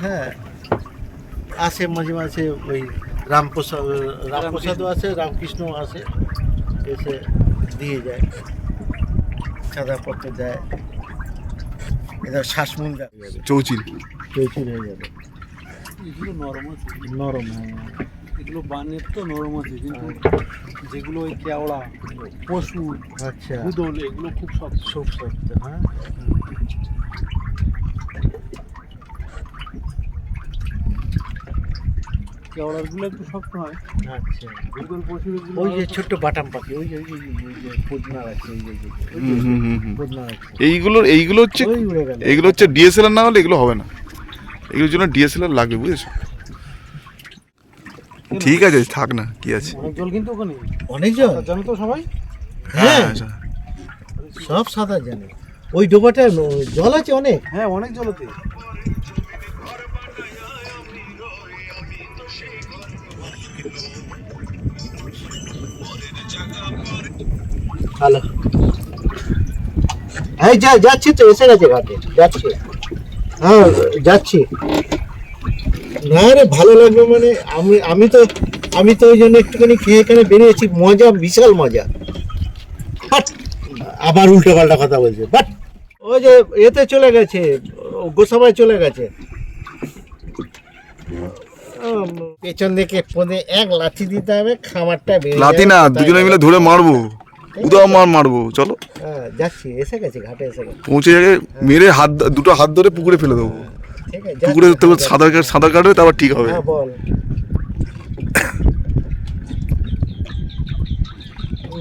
হ্যাঁ আসে মাঝে মাঝে ওই রামপ্রসাদ রামপ্রসাদও আছে রামকৃষ্ণ আছে এসে দিয়ে যায় চাঁদাপত্র দেয় এদের শ্বাসমূল চৌচির চৌচির হয়ে যাবে। এগুলো নরম আছে। নরম হ্যাঁ। এগুলো বানের তো নরম আছে কিন্তু যেগুলো ওই কেওড়া পশু আচ্ছা এগুলো খুব শক্ত। খুব শক্ত হ্যাঁ। কেওড়াগুলো একটু শক্ত হয়। আচ্ছা। ওই যে ছোট্ট বাটাম পাখি ওই যে ওই যে ওই যে পুদনা আছে ওই যে। পুদনা আছে এইগুলো এইগুলো হচ্ছে ওই উড়ে গেল। এগুলো হচ্ছে ডিএসএলআর না হলে এগুলো হবে না। এগুলোর জন্য ডিএসএলআর লাগবে বুঝেছ? ঠিক আছে থাক না কি আছে? অনেক জল কিন্তু ওখানে। অনেকজন জানো তো সবাই? হ্যাঁ। আচ্ছা। সব সাঁতার জানে ওই ডোবাটা জল আছে অনেক? হ্যাঁ অনেক জলতে হ্যালো। হ্যাঁ যা, যাচ্ছি তো, এসে গেছে ঘাটে, যাচ্ছি। হ্যাঁ যাচ্ছি। না রে, ভালো লাগবে মানে আমি আমি তো আমি তো ওই জন্য একটুখানি খেয়ে এখানে বেরিয়েছি, মজা, বিশাল মজা। বাট আবার উল্টো পাল্টা কথা বলছে, বাট। ওই যে, এতে চলে গেছে, গোসাবায় চলে গেছে। পেছন দিকে পদে এক লাঠি দিতে হবে খামারটা বেরিয়ে যাবে, না দুজনে মিলে ধরে মারবো। উদাও মার মারবো চলো। হ্যাঁ যাচ্ছি এসে গেছে ঘাটে এসে গেছে। পৌঁছে যাবে মেরে হাত দুটো হাত ধরে পুকুরে ফেলে দেবো। ঠিক আছে পুকুরে তবে সাঁতার কাট সাঁতার কাটবে তারপর ঠিক হবে। হ্যাঁ বল।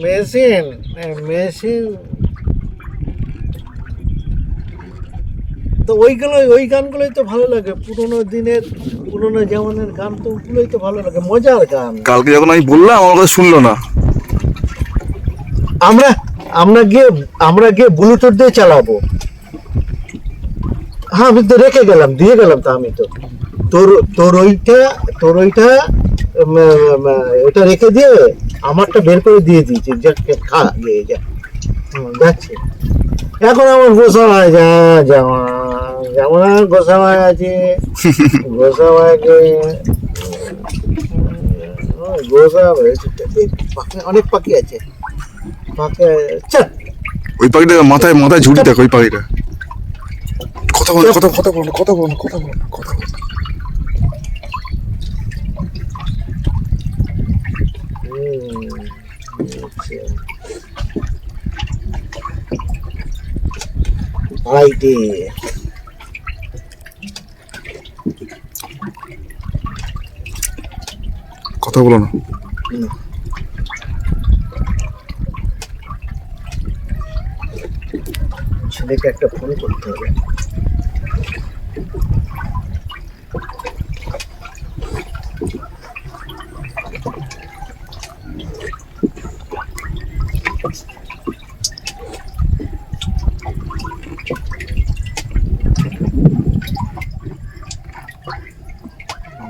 Machine machine. তো ওইগুলো ওই গানগুলোই তো ভালো লাগে। পুরোনো দিনের পুরোনো জামানের গান তো ওগুলোই তো ভালো লাগে মজার গান। কালকে যখন আমি বললাম আমার কথা শুনলো না। আমরা আমরা গিয়ে আমরা গিয়ে ব্লুটুথ দিয়ে চালাবো। হ্যাঁ আমি তো রেখে গেলাম দিয়ে গেলাম তো আমি তো। তোর তোর ওইটা তোর ওইটা এটা রেখে দিয়ে আমারটা বের করে দিয়ে দিয়েছি যে খা দিয়ে যা। যাচ্ছি এখন আমার গোসামায় যা যেমন যেমন গোসামায় আছে গোসামায়কে গোসা অনেক পাখি আছে। ওই পাখিটা মাথায় মাথায় ঝুড়ি দেখ ওই পাখিটা। কথা বল কথা কথা বল কথা বল কথা বল কথা বল। হুম, আচ্ছা। আইডি কথা বলো না। ছেলেকে একটা ফোন করতে হবে।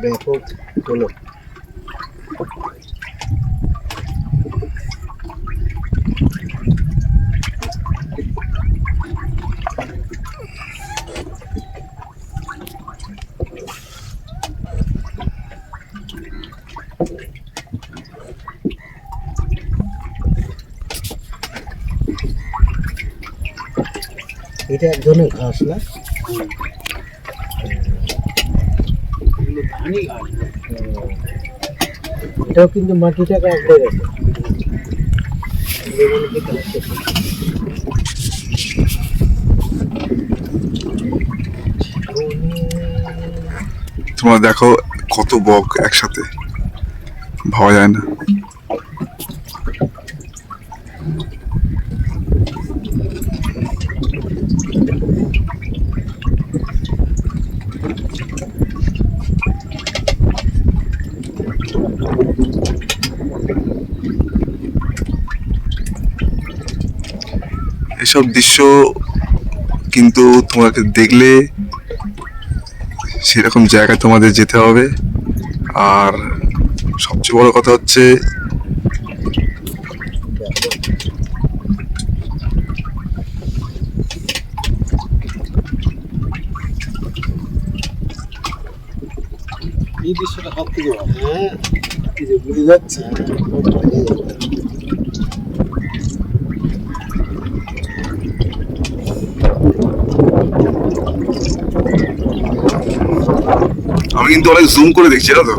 ব্যাপক হলো। এটা এক ধরনের ঘাস না এটাও কিন্তু মাটিটাকে আঁকড়ে গেছে। তোমরা দেখো কত বক একসাথে। ভাবা যায় না। এসব দৃশ্য কিন্তু তোমাকে দেখলে সেরকম জায়গায় তোমাদের যেতে হবে। আর সবচেয়ে বড় কথা হচ্ছে, এই দৃশ্যটা সব থেকে যাচ্ছে আমি কিন্তু অনেক জুম করে দেখছি না তো?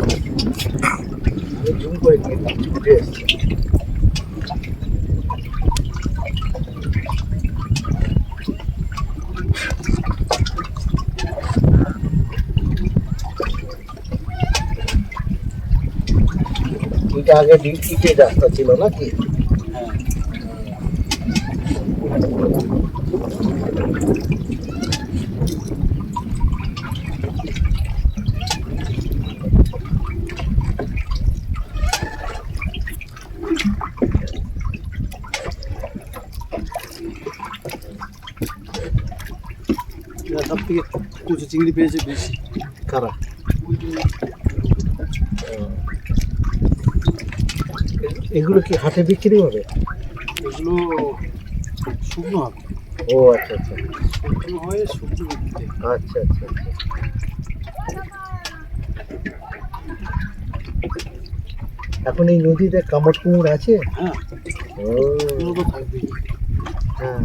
এটা আগে ডি- ইটের রাস্তা ছিল নাকি হ্যাঁ এরা সব থেকে কুচু চিংড়ি পেয়েছে বেশি কারা এগুলো কি হাটে বিক্রি হবে? এগুলো শুকনো হবে ও আচ্ছা আচ্ছা। শুকনো হয়ে শুকনো বিক্রি। আচ্ছা আচ্ছা আচ্ছা। এখন এই নদীতে কামড় কুমড় আছে? হ্যাঁ। ও। হ্যাঁ।